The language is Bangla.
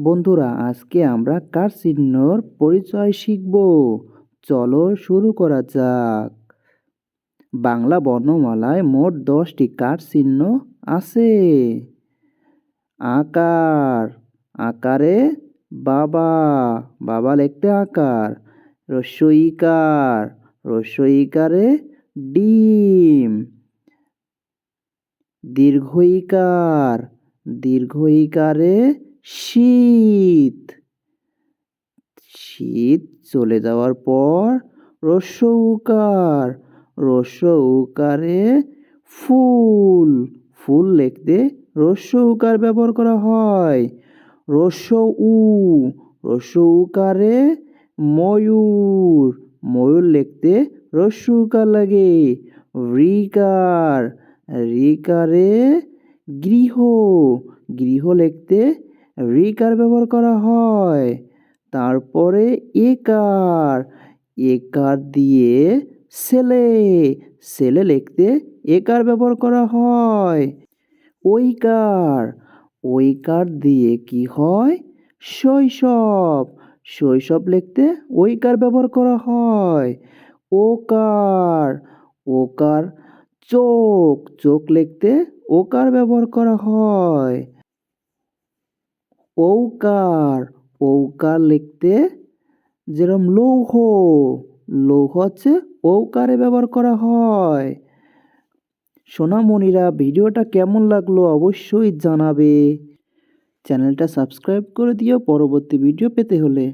বন্ধুরা, আজকে আমরা কার চিহ্নর পরিচয় শিখব? চলো শুরু করা যাক। বাংলা বর্ণমালায় মোট দশটি কার চিহ্ন আছে। আকার, আকারে বাবা বাবা লিখতে আকার, রস্বইকার, রস্বইকারে ডিম, দীর্ঘইকার, দীর্ঘইকারে শীত। শীত চলে যাওয়ার পর রস্য উকার, রস্য উকারে ফুল ফুল লিখতে রস্য উকার ব্যবহার করা হয়। রস্য উ, রস্য উকারে ময়ূর ময়ূর লিখতে রস্য উকার লাগে। রিকার, রিকারে গৃহ গৃহ লিখতে রিকার ব্যবহার করা হয়। তারপরে একার একার দিয়ে ছেলে ছেলে লিখতে একার ব্যবহার করা হয়। ওইকার ওইকার দিয়ে কি হয়? শৈশব শৈশব লিখতে ওইকার ব্যবহার করা হয়। ওকার ওকার চোখ চোখ লিখতে ওকার ব্যবহার করা হয়। ঔকার ঔকার লিখতে যেরম লৌহ লৌহ হচ্ছে ঔকারে ব্যবহার করা হয়। সোনামণিরা ভিডিওটা কেমন লাগল অবশ্যই জানাবে। চ্যানেলটা সাবস্ক্রাইব করে দিও পরবর্তী ভিডিও পেতে হলে।